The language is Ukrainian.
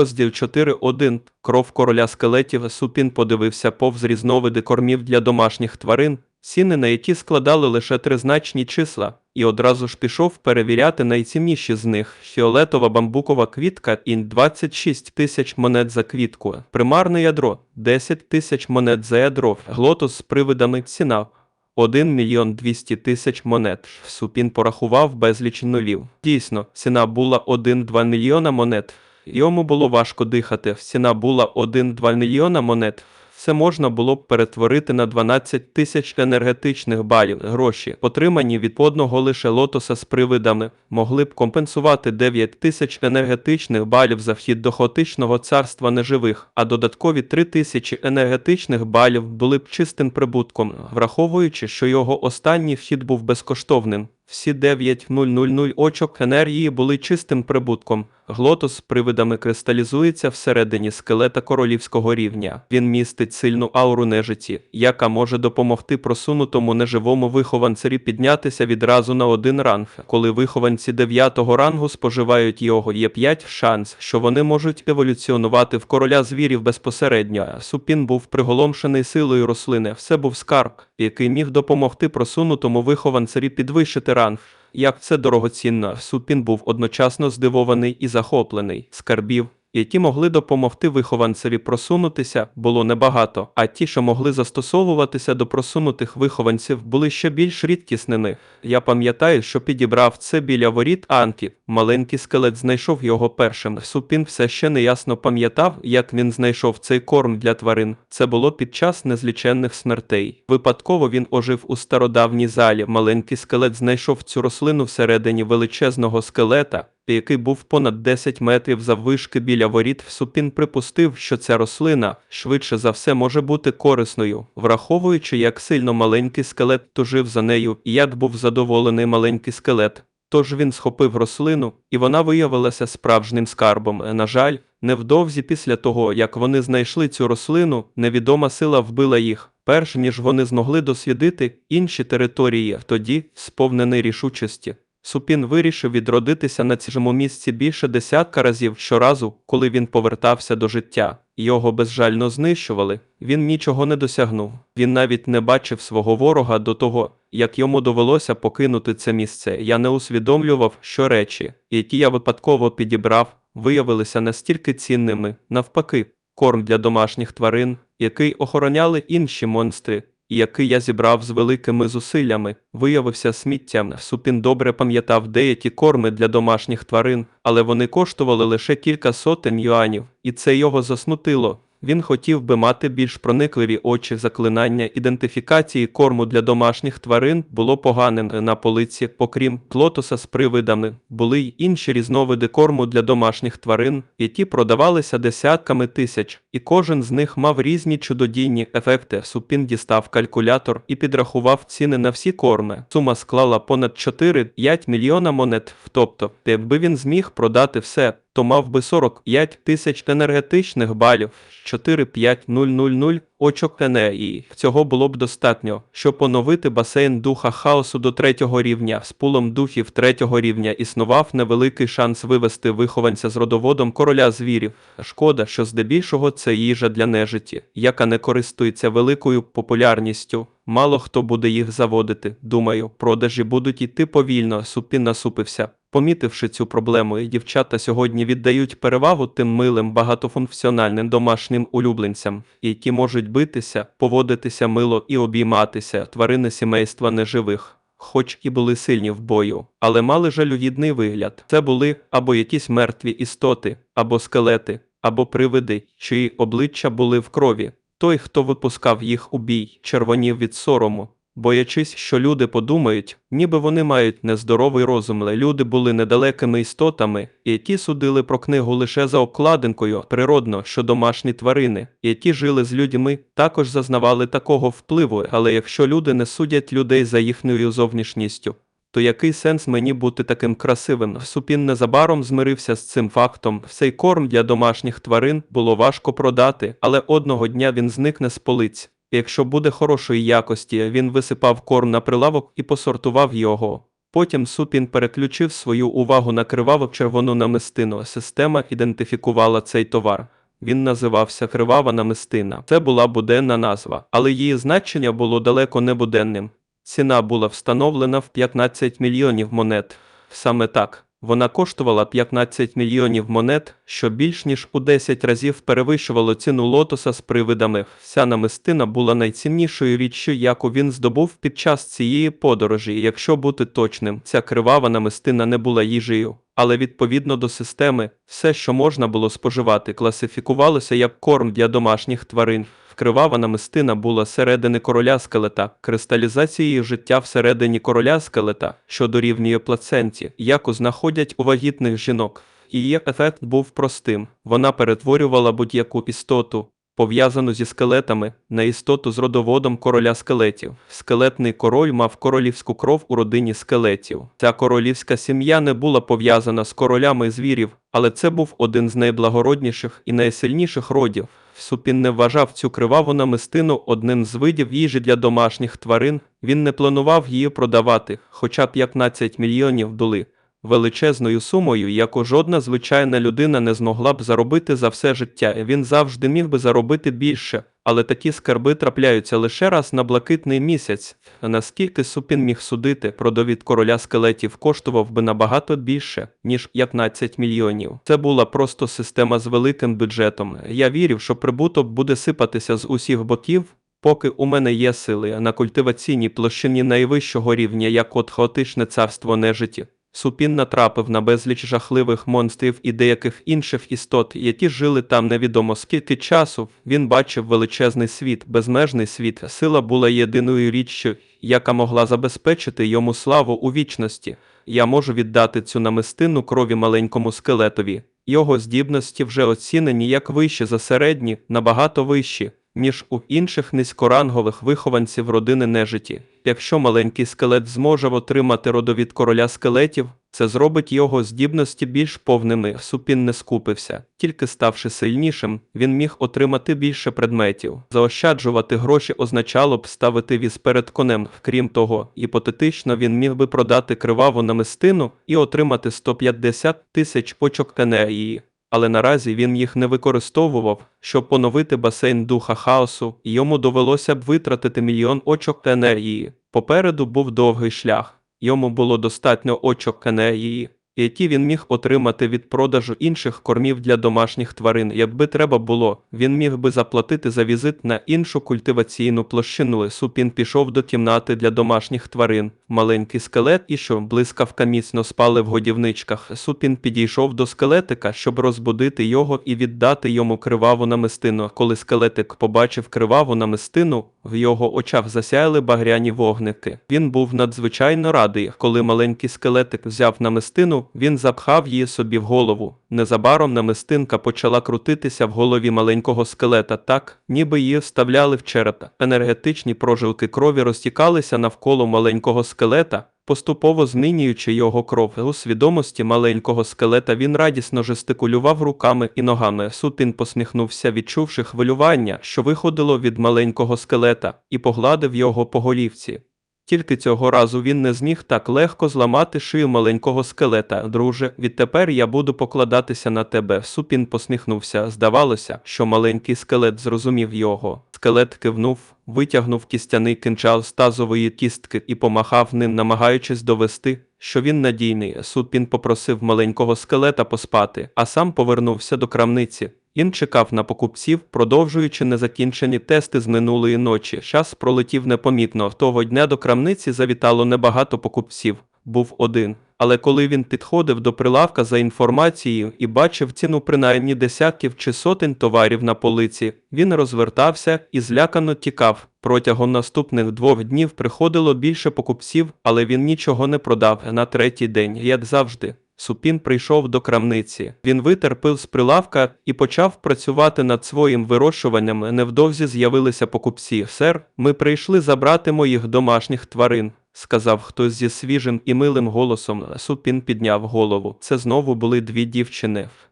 Розділ 4.1. Кров короля скелетів. Супін подивився повз різновиди кормів для домашніх тварин, ціни на які складали лише тризначні числа, і одразу ж пішов перевіряти найцінніші з них. Фіолетова бамбукова квітка ін 26 тисяч монет за квітку, примарне ядро 10 тисяч монет за ядро, глотос з привидами ціна 1 мільйон 200 тисяч монет. Супін порахував безліч нулів. Дійсно, ціна була 1-2 мільйона монет. Йому було важко дихати. Ціна була 1-2 мільйона монет. Все можна було б перетворити на 12 тисяч енергетичних балів. Гроші, отримані від одного лише лотоса з привидами, могли б компенсувати 9 тисяч енергетичних балів за вхід до хаотичного царства неживих, а додаткові 3 тисячі енергетичних балів були б чистим прибутком, враховуючи, що його останній вхід був безкоштовним. Всі 9000 очок енергії були чистим прибутком. Глотос привидами кристалізується всередині скелета королівського рівня. Він містить сильну ауру нежиті, яка може допомогти просунутому неживому вихованцеві піднятися відразу на один ранг. Коли вихованці дев'ятого рангу споживають його, є 5 шанс, що вони можуть еволюціонувати в короля звірів безпосередньо. Супін був приголомшений силою рослини. Все був скарб, який міг допомогти просунутому вихованцеві підвищити ранг. Як це дорогоцінно, Супін був одночасно здивований і захоплений. Скарбів, які могли допомогти вихованцеві просунутися, було небагато, а ті, що могли застосовуватися до просунутих вихованців, були ще більш рідкісними. Я пам'ятаю, що підібрав це біля воріт Анкі. Маленький скелет знайшов його першим. Супін все ще неясно пам'ятав, як він знайшов цей корм для тварин. Це було під час незліченних смертей. Випадково він ожив у стародавній залі. Маленький скелет знайшов цю рослину всередині величезного скелета який був понад 10 метрів заввишки біля воріт, Супін припустив, що ця рослина швидше за все може бути корисною, враховуючи, як сильно маленький скелет тужив за нею, і як був задоволений маленький скелет. Тож він схопив рослину, і вона виявилася справжнім скарбом. На жаль, невдовзі після того, як вони знайшли цю рослину, невідома сила вбила їх. Перш ніж вони змогли дослідити інші території, тоді, сповнений рішучості, Супін вирішив відродитися на цьому місці більше десятка разів щоразу, коли він повертався до життя. Його безжально знищували, він нічого не досягнув. Він навіть не бачив свого ворога до того, як йому довелося покинути це місце. Я не усвідомлював, що речі, які я випадково підібрав, виявилися настільки цінними, навпаки, корм для домашніх тварин, який охороняли інші монстри, який я зібрав з великими зусиллями, виявився сміттям. Супін добре пам'ятав деякі корми для домашніх тварин, але вони коштували лише кілька сотень юанів, і це його засмутило. Він хотів би мати більш проникливі очі заклинання ідентифікації корму для домашніх тварин було поганим на полиці, окрім плотоса з привидами, були й інші різновиди корму для домашніх тварин, які продавалися десятками тисяч, і кожен з них мав різні чудодійні ефекти. Супін дістав калькулятор і підрахував ціни на всі корми. Сума склала понад 4-5 мільйона монет. Тобто, якби він зміг продати все, то мав би 45 тисяч енергетичних балів, 45000 очок енергії. Цього було б достатньо, щоб поновити басейн духа хаосу до третього рівня. З пулом духів третього рівня існував невеликий шанс вивести вихованця з родоводом короля звірів. Шкода, що здебільшого це їжа для нежиті, яка не користується великою популярністю. Мало хто буде їх заводити. Думаю, продажі будуть іти повільно. Супін насупився. Помітивши цю проблему, дівчата сьогодні віддають перевагу тим милим багатофункціональним домашнім улюбленцям, які можуть битися, поводитися мило і обійматися тварини сімейства неживих. Хоч і були сильні в бою, але мали жалюгідний вигляд. Це були або якісь мертві істоти, або скелети, або привиди, чиї обличчя були в крові. Той, хто випускав їх у бій, червонів від сорому, боячись, що люди подумають, ніби вони мають нездоровий розум, але люди були недалекими істотами, які судили про книгу лише за обкладинкою, природно, що домашні тварини, які жили з людьми, також зазнавали такого впливу, але якщо люди не судять людей за їхньою зовнішністю, то який сенс мені бути таким красивим? Супін незабаром змирився з цим фактом. Цей корм для домашніх тварин було важко продати, але одного дня він зникне з полиць. Якщо буде хорошої якості, він висипав корм на прилавок і посортував його. Потім Супін переключив свою увагу на криваво червону намистину. Система ідентифікувала цей товар. Він називався Кривава намистина. Це була буденна назва, але її значення було далеко не буденним. Ціна була встановлена в 15 мільйонів монет. Саме так, вона коштувала 15 мільйонів монет, що більш ніж у 10 разів перевищувало ціну лотоса з привидами. Вся намистина була найціннішою річчю, яку він здобув під час цієї подорожі. Якщо бути точним, ця кривава намистина не була їжею. Але відповідно до системи, все, що можна було споживати, класифікувалося як корм для домашніх тварин. Кривава намистина була середини короля скелета, кристалізацією життя всередині короля скелета, що дорівнює плаценті, яку знаходять у вагітних жінок. Її ефект був простим: вона перетворювала будь-яку істоту, пов'язану зі скелетами, на істоту з родоводом короля скелетів. Скелетний король мав королівську кров у родині скелетів. Ця королівська сім'я не була пов'язана з королями звірів, але це був один з найблагородніших і найсильніших родів. Супін не вважав цю криваву намистину одним з видів їжі для домашніх тварин. Він не планував її продавати, хоча 15 мільйонів доли величезною сумою, яку жодна звичайна людина не змогла б заробити за все життя. Він завжди міг би заробити більше, але такі скарби трапляються лише раз на блакитний місяць. Наскільки Супін міг судити, продовід короля скелетів коштував би набагато більше, ніж 15 мільйонів. Це була просто система з великим бюджетом. Я вірив, що прибуток буде сипатися з усіх боків. Поки у мене є сили на культиваційній площині найвищого рівня, як от хаотичне царство нежиті. Супін натрапив на безліч жахливих монстрів і деяких інших істот, які жили там невідомо скільки часу. Він бачив величезний світ, безмежний світ. Сила була єдиною річчю, яка могла забезпечити йому славу у вічності. Я можу віддати цю намистину крові маленькому скелетові. Його здібності вже оцінені як вищі за середні, набагато вищі, ніж у інших низькорангових вихованців родини нежиті. Якщо маленький скелет зможе отримати родовід короля скелетів, це зробить його здібності більш повними. Супін не скупився. Тільки ставши сильнішим, він міг отримати більше предметів. Заощаджувати гроші означало б ставити віз перед конем. Крім того, гіпотетично він міг би продати криваву намистину і отримати 150 тисяч очок енергії. Але наразі він їх не використовував, щоб поновити басейн духа хаосу, і йому довелося б витратити мільйон очок енергії. Попереду був довгий шлях. Йому було достатньо очок енергії, які він міг отримати від продажу інших кормів для домашніх тварин. Якби треба було, він міг би заплатити за візит на іншу культиваційну площину. Супін пішов до кімнати для домашніх тварин. Маленький скелет і що блискавка міцно спали в годівничках. Супін підійшов до скелетика, щоб розбудити його і віддати йому криваву намистину. Коли скелетик побачив криваву намистину, в його очах засяяли багряні вогники. Він був надзвичайно радий, коли маленький скелетик взяв намистину, він запхав її собі в голову. Незабаром намистинка почала крутитися в голові маленького скелета так, ніби її вставляли в черепа. Енергетичні прожилки крові розтікалися навколо маленького скелета. Поступово змінюючи його кров у свідомості маленького скелета, він радісно жестикулював руками і ногами. Сутин посміхнувся, відчувши хвилювання, що виходило від маленького скелета, і погладив його по голівці. Тільки цього разу він не зміг так легко зламати шию маленького скелета. Друже, відтепер я буду покладатися на тебе. Супін посміхнувся. Здавалося, що маленький скелет зрозумів його. Скелет кивнув, витягнув кістяний кинджал з тазової кістки і помахав ним, намагаючись довести, що він надійний. Супін попросив маленького скелета поспати, а сам повернувся до крамниці. Він чекав на покупців, продовжуючи незакінчені тести з минулої ночі. Час пролетів непомітно. Того дня до крамниці завітало небагато покупців. Був один. Але коли він підходив до прилавка за інформацією і бачив ціну принаймні десятків чи сотень товарів на полиці, він розвертався і злякано тікав. Протягом наступних двох днів приходило більше покупців, але він нічого не продав на третій день, як завжди. Супін прийшов до крамниці. Він витерпив з прилавка і почав працювати над своїм вирощуванням. Невдовзі з'явилися покупці. Сер, ми прийшли забрати моїх домашніх тварин. Сказав хтось зі свіжим і милим голосом. Супін підняв голову. Це знову були дві дівчини.